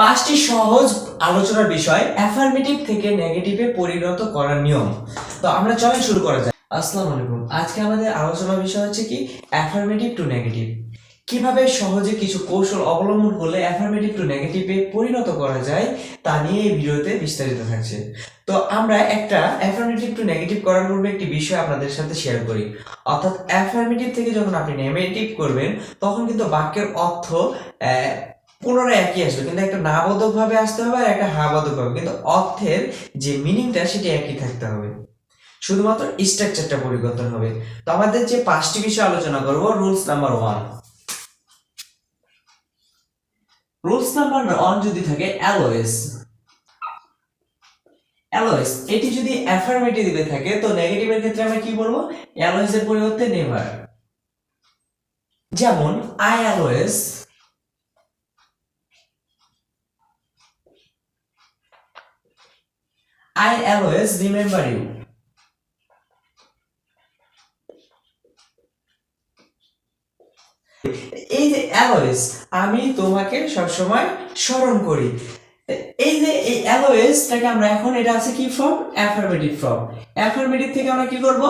পাঁচটি সহজ আলোচনার বিষয় অ্যাফার্মেটিভ থেকে নেগেটিভে পরিণত করার নিয়ম। তো আমরা চলেন শুরু করা যায় আসসালামু আলাইকুম। আজকে আমাদের আলোচনার বিষয় হচ্ছে কি? অ্যাফার্মেটিভ টু নেগেটিভ কীভাবে সহজে কিছু কৌশল অবলম্বন করলে অ্যাফার্মেটিভ টু নেগেটিভে পরিণত করা যায়, তা নিয়ে এই ভিডিওতে বিস্তারিত থাকছে। তো আমরা একটা অ্যাফার্মেটিভ টু নেগেটিভ করার পূর্বে একটি বিষয় আপনাদের সাথে শেয়ার করি। অর্থাৎ অ্যাফার্মেটিভ থেকে যখন আপনি নেগেটিভ করবেন, তখন কিন্তু বাক্যের অর্থ পুনরায় একই আসবে। কিন্তু একটা না বোধক ভাবে আসতে হবে আর একটা হা বোধক ভাবে কিন্তু অর্থের যে মিনিংটা সেটা একই থাকতে হবে। শুধুমাত্র স্ট্রাকচারটা পরিবর্তন হবে। তো আমাদের যে পাঁচটি বিষয় আলোচনা করব rules number one rules number one যদি থাকে অ্যালোয়েস অ্যালোয়েস এটি যদি অ্যাফার্মেটিভে থাকে, তো নেগেটিভের ক্ষেত্রে আমরা কি বলব? অ্যালোয়েস এর পরিবর্তে নেভার যেমন I always I always remember you. এই যে অ্যালোয়েস আমি তোমাকে সবসময় স্মরণ করি। এই যে এই অ্যালোয়েসটাকে আমরা এখন, এটা আছে কি ফর্ম অ্যাফার্মেটিভ ফর্ম অ্যাফার্মেটিভ থেকে আমরা কি করব?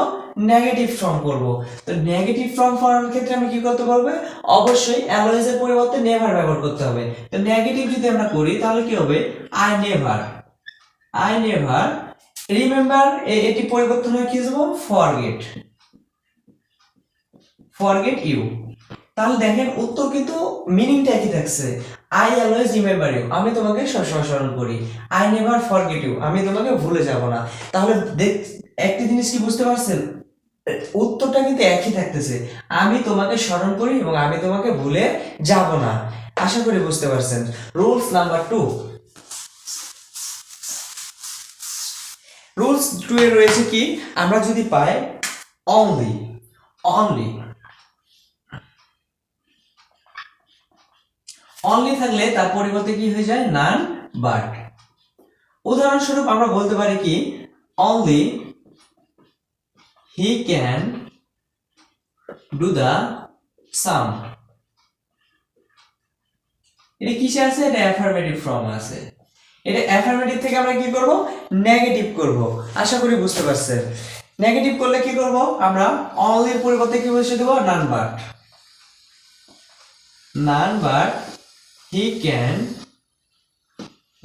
নেগেটিভ ফর্ম করব। তো নেগেটিভ ফর্ম করার ক্ষেত্রে আমি কি করতে পারবে অবশ্যই অ্যালোয়েস এর পরিবর্তে নেভার ব্যবহার করতে হবে। তো নেগেটিভ যদি আমরা করি, তাহলে কি হবে? I never I never remember এটি পরিবর্তন হয়ে কি যাব? ফরগেট ফরগেট ইউ তাহলে দেখেন, উত্তর কিন্তু মিনিংটা একই থাকছে। আই অলওয়েজ রিমেম্বার ইউ আমি তোমাকে সবসময় স্মরণ করি। আই নেভার ফরগেট ইউ আমি তোমাকে ভুলে যাব না। তাহলে দেখ, একটি জিনিস কি বুঝতে পারছেন? উত্তরটা কিন্তু একই থাকতেছে। আমি তোমাকে স্মরণ করি এবং আমি তোমাকে ভুলে যাব না। আশা করি বুঝতে পারছেন। Rules number two rules two এ রয়েছে কি? আমরা যদি পাই অনলি অনলি অনলি থাকলে তার পরিবর্তে কি হয়ে যায়? নান বাট উদাহরণস্বরূপ আমরা বলতে পারি কি? Only he can do the sum এটা কিসে আছে? এটা অ্যাফার্মেটিভ ফর্ম আছে। এটা অ্যাফার্মেটিভ থেকে আমরা কি করব? নেগেটিভ করব। আশা করি বুঝতে পারছেন। নেগেটিভ করলে কি করব? আমরা অনলির পরিবর্তে কি বসে দেব? None but none but he can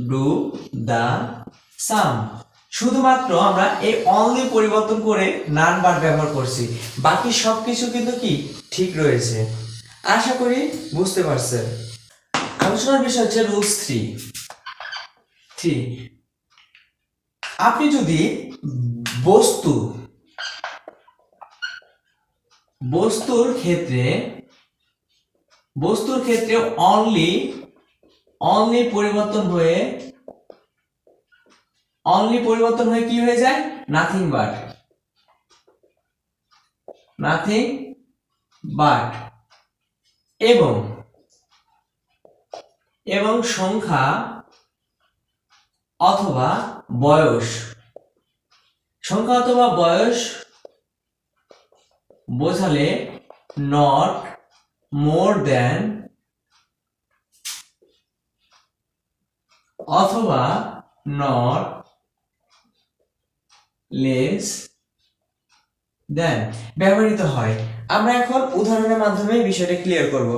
do the sum শুধুমাত্র আমরা এই অনলি পরিবর্তন করে নান বার ব্যবহার করছি। বাকি সবকিছু কিন্তু কি? ঠিক রয়েছে। আশা করি বুঝতে পারছেন। আলোচনার বিষয় হচ্ছে রুলস থ্রি থ্রি আপনি যদি বস্তু, বস্তুর ক্ষেত্রে বস্তুর ক্ষেত্রে অনলি অনলি পরিবর্তন হয়ে অনলি পরিবর্তন হয়ে কি হয়ে যায়? নাথিং বাট নাথিং বাট এবং এবং সংখ্যা অথবা বয়স। সংখ্যা অথবা বয়স বোঝালে নট মোর দেন অথবা নট লেস দেন ব্যবহৃত হয়। আমরা এখন উদাহরণের মাধ্যমে বিষয়টা ক্লিয়ার করব।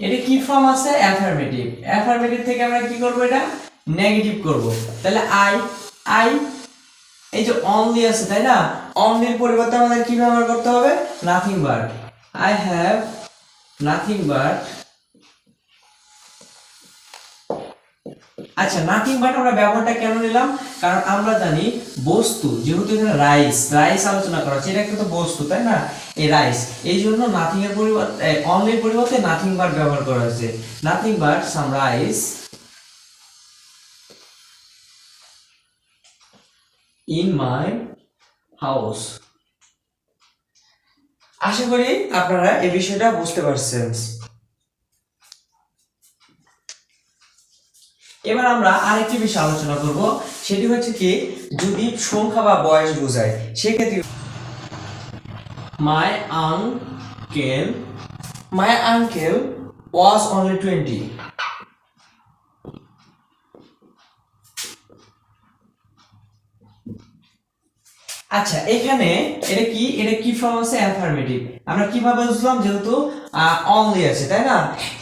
এটা কি ফর্ম আছে? অ্যাফার্মেটিভ অ্যাফার্মেটিভ থেকে আমরা কি করব এটা? নেগেটিভ করব। তাহলে আই আই এই যে অনলি আছে, তাই না? অনলির পরিবর্তে আমাদের কি ব্যবহার করতে হবে? Nothing but I have nothing but আচ্ছা নাথিং বাট আমরা ব্যবহারটা কেন নিলাম? কারণ আমরা জানি বস্তু, যেহেতু এখানে রাইস রাইস আলোচনা করা হচ্ছে, এটা একটা তো বস্তু, তাই না? এই রাইস এই জন্য নাথিং এর পরিবর্তে অনলির পরিবর্তে নাথিং বাট ব্যবহার করা হয়েছে। Nothing but some rice in my house আশা করি আপনারা এই বিষয়টা বুঝতে পারছেন। এবার আমরা আরেকটি বিষয় আলোচনা করব। সেটি হচ্ছে কি যদি সংখ্যা বা বয়স বোঝায় সেক্ষেত্রে my uncle my uncle was only twenty আচ্ছা এখানে এটা কি এটা কি ফর্ম আছে? অ্যাফার্মেটিভ আমরা কীভাবে বুঝলাম যেহেতু অনলি আছে, তাই না?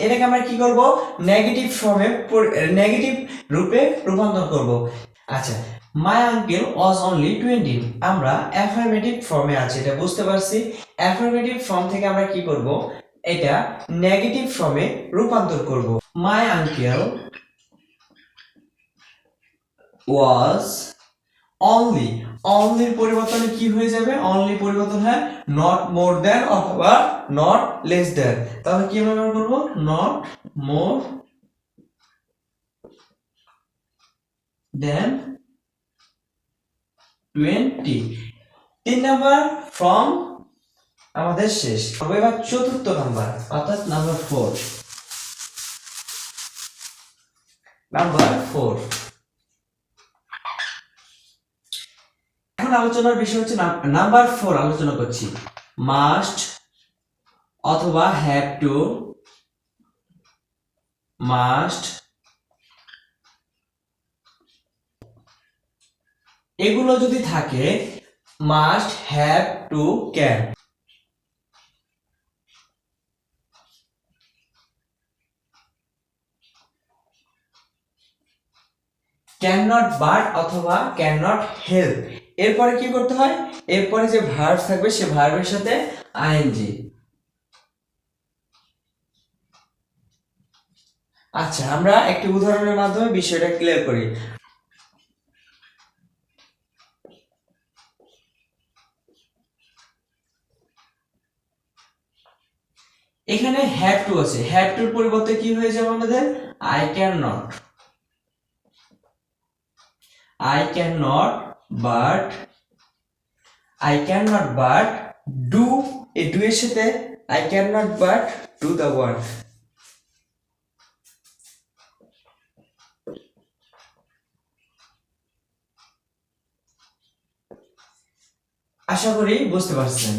এটাকে আমরা কি করব? নেগেটিভ ফর্মে নেগেটিভ রূপে রূপান্তর করব। আচ্ছা my uncle was only twenty আমরা অ্যাফার্মেটিভ ফর্মে আছে, এটা বুঝতে পারছি। অ্যাফার্মেটিভ ফর্ম থেকে আমরা কি করব? এটা নেগেটিভ ফর্মে রূপান্তর করব। মাই আঙ্কেল ওয়াজ অনলি অনলির পরিবর্তনে কি হয়ে যাবে? অনলি পরিবর্তন হয় নট মোর দেন অথবা নট লেস দেন তাহলে কি ব্যবহার করব? নট মোর দেন টোয়েন্টি তিন নাম্বার ফ্রম আমাদের শেষ। তবে এবার চতুর্থ নাম্বার অর্থাৎ নাম্বার ফোর নাম্বার ফোর আলোচনার বিষয় হচ্ছে নাম্বার ফোর আলোচনা করছি। মাস্ট অথবা হ্যাভ টু মাস্ট এগুলো যদি থাকে must have to can can not but অথবা ক্যান নট হেল্প এরপরে কি করতে হয়? এরপরে যে ভার্ব থাকবে, সে ভার্বের সাথে আইএনজি আচ্ছা আমরা একটি উদাহরণের মাধ্যমে বিষয়টা ক্লিয়ার করি। এখানে হ্যাভ টু আছে। হ্যাভ টুর পরিবর্তে কি হয়ে যাবে আমাদের? I can not I cannot but I cannot but do এই do এর সাথে I cannot but do the work আশা করি বুঝতে পারছেন